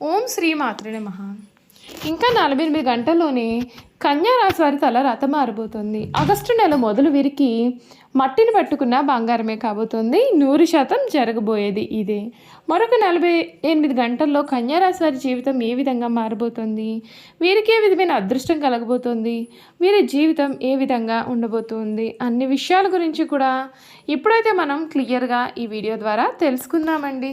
ఓం శ్రీ మాత్రే మహా ఇంకా నలభై ఎనిమిది గంటల్లోనే కన్యారాశి వారి తల రథ మారిపోతుంది ఆగస్టు నెల మొదలు వీరికి మట్టిని పట్టుకున్న బంగారమే కాబోతుంది. నూరు శాతం జరగబోయేది ఇదే. మరొక నలభై ఎనిమిది గంటల్లో కన్యారాశి వారి జీవితం ఏ విధంగా మారబోతుంది? వీరికి ఏ విధమైన అదృష్టం కలగబోతుంది? వీరి జీవితం ఏ విధంగా ఉండబోతుంది? అన్ని విషయాల గురించి కూడా ఇప్పుడైతే మనం క్లియర్గా ఈ వీడియో ద్వారా తెలుసుకుందామండి.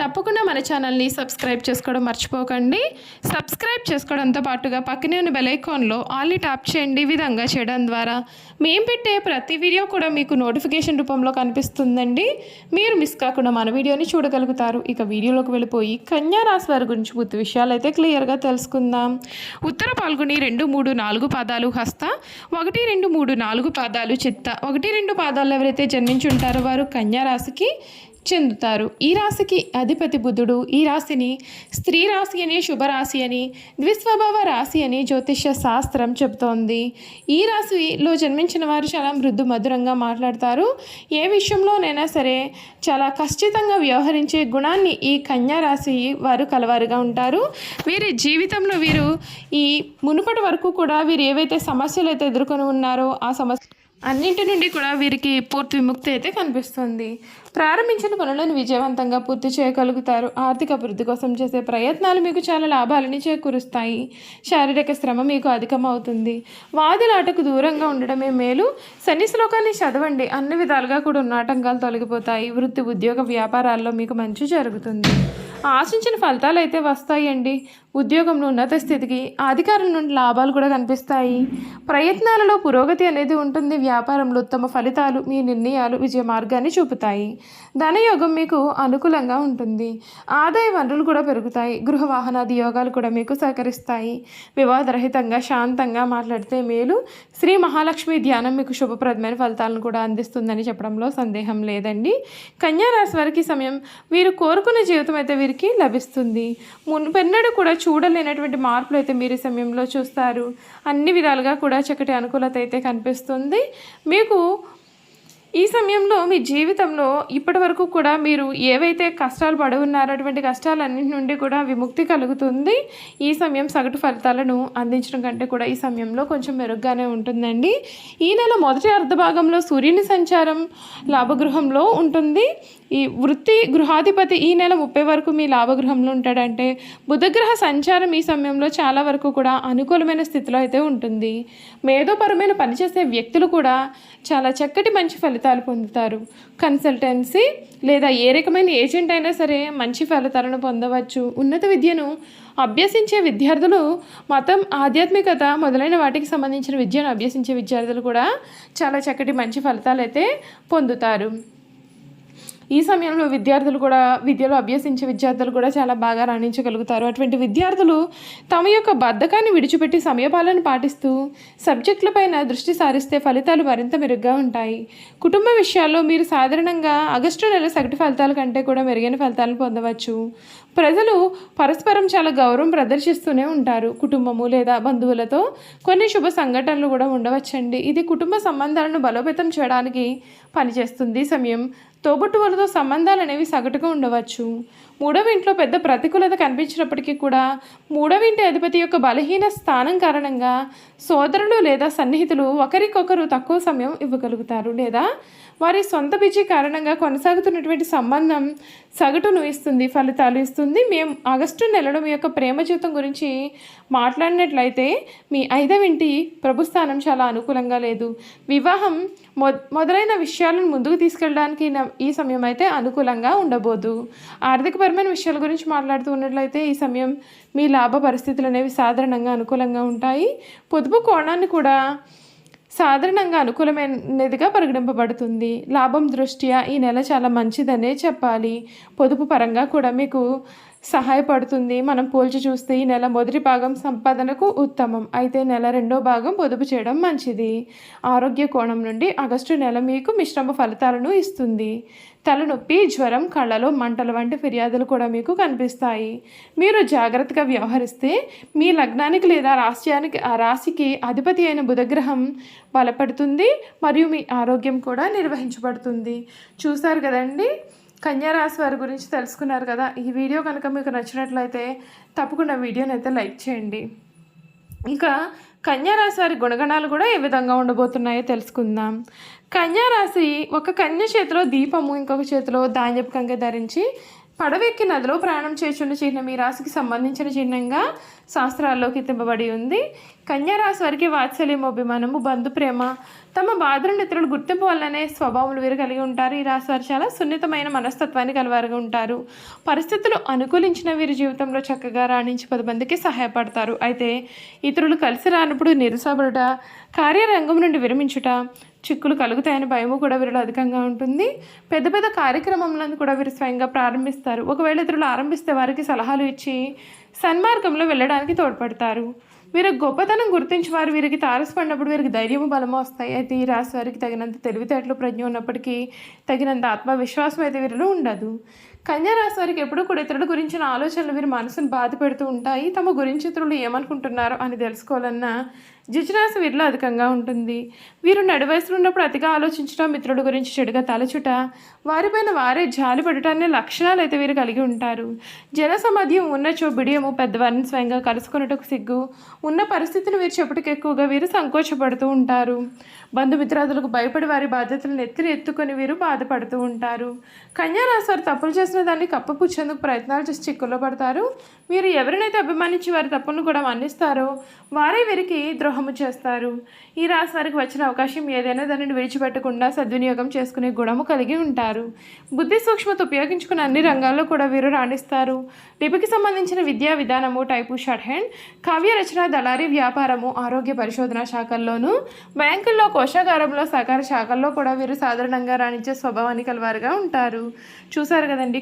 తప్పకుండా మన ఛానల్ని సబ్స్క్రైబ్ చేసుకోవడం మర్చిపోకండి. సబ్స్క్రైబ్ చేసుకోవడంతో పాటుగా పక్కనే ఉన్న బెలైకాన్లో ఆల్ని ట్యాప్ చేయండి విధంగా చేయడం ద్వారా. మేము పెట్టే ప్రతి వీడియో కూడా మీకు నోటిఫికేషన్ రూపంలో కనిపిస్తుందండి. మీరు మిస్ కాకుండా మన వీడియోని చూడగలుగుతారు. ఇక వీడియోలోకి వెళ్ళిపోయి కన్యా రాశి వారి గురించి పూర్తి విషయాలు అయితే క్లియర్గా తెలుసుకుందాం. ఉత్తర పాల్గొని రెండు మూడు నాలుగు పాదాలు హస్త ఒకటి రెండు మూడు నాలుగు పాదాలు చిత్త. ఒకటి రెండు పాదాలు ఎవరైతే జన్మించి ఉంటారో వారు కన్యా రాశికి చెందుతారు. ఈ రాశికి అధిపతి బుధుడు ఈ రాశిని స్త్రీ రాశి అని శుభరాశి అని ద్విస్వభావ రాశి అని జ్యోతిష్య శాస్త్రం చెబుతోంది. ఈ రాశిలో జన్మించిన వారు చాలా మృదు మధురంగా మాట్లాడతారు. ఏ విషయంలోనైనా సరే చాలా ఖచ్చితంగా వ్యవహరించే గుణాన్ని ఈ కన్యా రాశి వారు కలవారుగా ఉంటారు. వీరి జీవితంలో వీరు ఈ మునుపటి వరకు కూడా వీరు ఏవైతే సమస్యలు అయితే ఎదుర్కొని ఉన్నారో ఆ సమస్య అన్నింటి నుండి కూడా వీరికి పూర్తి విముక్తి అయితే కనిపిస్తుంది. ప్రారంభించిన పనులను విజయవంతంగా పూర్తి చేయగలుగుతారు. ఆర్థిక అభివృద్ధి కోసం చేసే ప్రయత్నాలు మీకు చాలా లాభాలని చేకూరుస్తాయి. శారీరక శ్రమ మీకు అధికమవుతుంది. వాదిలాటకు దూరంగా ఉండడమే మేలు. శని శ్లోకాన్ని చదవండి. అన్ని విధాలుగా కూడా ఉన్న ఆటంకాలు తొలగిపోతాయి. వృత్తి ఉద్యోగ వ్యాపారాల్లో మీకు మంచి జరుగుతుంది. ఆశించిన ఫలితాలు అయితే వస్తాయండి. ఉద్యోగంలో ఉన్నత స్థితికి అధికారుల నుండి లాభాలు కూడా కనిపిస్తాయి. ప్రయత్నాలలో పురోగతి అనేది ఉంటుంది. వ్యాపారంలో ఉత్తమ ఫలితాలు మీ నిర్ణయాలు విజయ మార్గాన్ని చూపుతాయి. ధనయోగం మీకు అనుకూలంగా ఉంటుంది. ఆదాయ వనరులు కూడా పెరుగుతాయి. గృహ వాహనాది యోగాలు కూడా మీకు సహకరిస్తాయి. వివాదరహితంగా శాంతంగా మాట్లాడితే మేలు. శ్రీ మహాలక్ష్మి ధ్యానం మీకు శుభప్రదమైన ఫలితాలను కూడా అందిస్తుందని చెప్పడంలో సందేహం లేదండి. కన్యారాశి వారికి సమయం వీరు కోరుకున్న జీవితం అయితే వీరికి లభిస్తుంది. మునుపెన్నడూ కూడా చూడలేనటువంటి మార్పులు అయితే మీరు ఈ సమయంలో చూస్తారు. అన్ని విధాలుగా కూడా చక్కటి అనుకూలత అయితే కనిపిస్తుంది. మీకు ఈ సమయంలో మీ జీవితంలో ఇప్పటి వరకు కూడా మీరు ఏవైతే కష్టాలు పడి ఉన్నారో అటువంటి కష్టాలన్నింటి నుండి కూడా విముక్తి కలుగుతుంది. ఈ సమయం సగటు ఫలితాలను అందించడం కంటే కూడా ఈ సమయంలో కొంచెం మెరుగ్గానే ఉంటుందండి. ఈ నెల మొదటి అర్ధభాగంలో సూర్యుని సంచారం లాభగృహంలో ఉంటుంది. ఈ వృత్తి గృహాధిపతి ఈ నెల ముప్పై వరకు మీ లాభగృహంలో ఉంటాడంటే బుధగ్రహ సంచారం ఈ సమయంలో చాలా వరకు కూడా అనుకూలమైన స్థితిలో అయితే ఉంటుంది. మేధోపరమైన పనిచేసే వ్యక్తులు కూడా చాలా చక్కటి మంచి ఫలితాలు పొందుతారు. కన్సల్టెన్సీ లేదా ఏ రకమైన ఏజెంట్ అయినా సరే మంచి ఫలితాలను పొందవచ్చు. ఉన్నత విద్యను అభ్యసించే విద్యార్థులు మతం ఆధ్యాత్మికత మొదలైన వాటికి సంబంధించిన విద్యను అభ్యసించే విద్యార్థులు కూడా చాలా చక్కటి మంచి ఫలితాలు అయితే పొందుతారు. ఈ సమయంలో విద్యార్థులు కూడా విద్యలో అభ్యసించే విద్యార్థులు కూడా చాలా బాగా రాణించగలుగుతారు. అటువంటి విద్యార్థులు తమ యొక్క బద్ధకాన్ని విడిచిపెట్టి సమయపాలన పాటిస్తూ సబ్జెక్టులపైన దృష్టి సారిస్తే ఫలితాలు మరింత మెరుగ్గా ఉంటాయి. కుటుంబ విషయాల్లో మీరు సాధారణంగా ఆగస్టు నెల సగటు ఫలితాల కంటే కూడా మెరుగైన ఫలితాలను పొందవచ్చు. ప్రజలు పరస్పరం చాలా గౌరవం ప్రదర్శిస్తూనే ఉంటారు. కుటుంబము లేదా బంధువులతో కొన్ని శుభ సంఘటనలు కూడా ఉండవచ్చండి. ఇది కుటుంబ సంబంధాలను బలోపేతం చేయడానికి పనిచేస్తుంది. సమయం తోబుట్టువులతో సంబంధాలు అనేవి సగటుగా ఉండవచ్చు. మూడవ ఇంట్లో పెద్ద ప్రతికూలత కనిపించినప్పటికీ కూడా మూడవ ఇంటి అధిపతి యొక్క బలహీన స్థానం కారణంగా సోదరులు లేదా సన్నిహితులు ఒకరికొకరు తక్కువ సమయం ఇవ్వగలుగుతారు లేదా వారి సొంత బిజీ కారణంగా కొనసాగుతున్నటువంటి సంబంధం సగటును ఇస్తుంది ఫలితాలు ఇస్తుంది. మేము ఆగస్టు నెలలో మీ యొక్క ప్రేమ జీవితం గురించి మాట్లాడినట్లయితే మీ ఐదవింటి ప్రభుస్థానం చాలా అనుకూలంగా లేదు. వివాహం మొ మొదలైన విషయాలను ముందుకు తీసుకెళ్ళడానికి ఈ సమయం అయితే అనుకూలంగా ఉండబోదు. ఆర్థిక ఆర్థికపరమైన విషయాల గురించి మాట్లాడుతూ ఉన్నట్లయితే ఈ సమయం మీ లాభ పరిస్థితులు అనేవి సాధారణంగా అనుకూలంగా ఉంటాయి. పొదుపు కోణాన్ని కూడా సాధారణంగా అనుకూలమైనదిగా పరిగణింపబడుతుంది. లాభం దృష్ట్యా ఈ నెల చాలా మంచిదనే చెప్పాలి. పొదుపు పరంగా కూడా మీకు సహాయపడుతుంది. మనం పోల్చి చూస్తే ఈ నెల మొదటి భాగం సంపాదనకు ఉత్తమం. అయితే నెల రెండో భాగం పొదుపు చేయడం మంచిది. ఆరోగ్య కోణం నుండి ఆగస్టు నెల మీకు మిశ్రమ ఫలితాలను ఇస్తుంది. తలనొప్పి జ్వరం కళ్ళలో మంటలు వంటి ఫిర్యాదులు కూడా మీకు కనిపిస్తాయి. మీరు జాగ్రత్తగా వ్యవహరిస్తే మీ లగ్నానికి లేదా రాశ్యానికి ఆ రాశికి అధిపతి అయిన బుధగ్రహం బలపడుతుంది మరియు మీ ఆరోగ్యం కూడా నిర్వహించబడుతుంది. చూసారు కదండి? కన్యారాశి వారి గురించి తెలుసుకున్నారు కదా. ఈ వీడియో కనుక మీకు నచ్చినట్లయితే తప్పకుండా వీడియోని అయితే లైక్ చేయండి. ఇంకా కన్యారాశి వారి గుణగణాలు కూడా ఏ విధంగా ఉండబోతున్నాయో తెలుసుకుందాం. కన్యారాశి ఒక కన్య చేతిలో దీపము ఇంకొక చేతిలో ధాన్యపు కంగ ధరించి పడవెక్కి నదిలో ప్రయాణం చేస్తున్న చిహ్నం ఈ రాశికి సంబంధించిన చిహ్నంగా శాస్త్రాల్లోకి తింపబడి ఉంది. కన్యారాశి వారికి వాత్సల్యం అభిమానము బంధు ప్రేమ. తమ బాధలను ఇతరులు గుర్తింపు వల్లనే స్వభావములు వీరు కలిగి ఉంటారు. ఈ రాశి వారు చాలా సున్నితమైన మనస్తత్వాన్ని కలవారుగా ఉంటారు. పరిస్థితులు అనుకూలించిన వీరి జీవితంలో చక్కగా రాణించి పది మందికి సహాయపడతారు. అయితే ఇతరులు కలిసి రానప్పుడు నిరుసపడుట కార్యరంగం నుండి విరమించుట చిక్కులు కలుగుతాయని భయము కూడా వీరిలో అధికంగా ఉంటుంది. పెద్ద పెద్ద కార్యక్రమంలను కూడా వీరు స్వయంగా ప్రారంభిస్తారు. ఒకవేళ ఇతరులు ఆరంభిస్తే వారికి సలహాలు ఇచ్చి సన్మార్గంలో వెళ్ళడానికి తోడ్పడతారు. వీరి గొప్పతనం గుర్తించి వారు వీరికి తారసపడినప్పుడు వీరికి ధైర్యము బలము వస్తాయి. అయితే ఈ రాశి వారికి తగినంత తెలివితేటలు ప్రజ్ఞ ఉన్నప్పటికీ తగినంత ఆత్మవిశ్వాసం అయితే వీరిలో ఉండదు. కన్యారాశి వారికి ఎప్పుడూ కూడా ఇతరుల గురించిన ఆలోచనలు వీరి మనసును బాధ పెడుతూ ఉంటాయి. తమ గురించి ఇతరులు ఏమనుకుంటున్నారో అని తెలుసుకోవాలన్న జిజ్ఞాస వీరిలో అధికంగా ఉంటుంది. వీరు నడి వయసులో ఉన్నప్పుడు అతిగా ఆలోచించడం మిత్రుల గురించి చెడుగా తలచుట వారిపైన వారే జాలి పడటాన్ని లక్షణాలు అయితే వీరు కలిగి ఉంటారు. జన సమాధ్యం ఉన్నచో బిడియము పెద్దవారిని స్వయంగా కలుసుకున్నట్టుకు సిగ్గు ఉన్న పరిస్థితిని వీరు చెప్పుటకు ఎక్కువగా వీరు సంకోచపడుతూ ఉంటారు. బంధుమిత్రాదులకు భయపడి వారి బాధ్యతలను ఎత్తిని ఎత్తుకొని వీరు బాధపడుతూ ఉంటారు. కన్యారాశి వారు తప్పులు చేసిన దాన్ని కప్పపుచ్చేందుకు ప్రయత్నాలు చేసి చిక్కుల్లో పడతారు. మీరు ఎవరినైతే అభిమానించి వారి తప్పును కూడా మన్నిస్తారో వారే వీరికి ద్రోహము చేస్తారు. ఈ రాశి వారికి వచ్చిన అవకాశం ఏదైనా దానిని విడిచిపెట్టకుండా సద్వినియోగం చేసుకునే గుణము కలిగి ఉంటారు. బుద్ధి సూక్ష్మత ఉపయోగించుకున్న అన్ని రంగాల్లో కూడా వీరు రాణిస్తారు. లిపికి సంబంధించిన విద్యా విధానము టైపు షార్ట్ హ్యాండ్ కావ్య రచన దళారీ వ్యాపారము ఆరోగ్య పరిశోధన శాఖల్లోనూ బ్యాంకుల్లో కోశాగారంలో సహకార శాఖల్లో కూడా వీరు సాధారణంగా రాణించే స్వభావాన్ని కలవారుగా ఉంటారు. చూసారు కదండి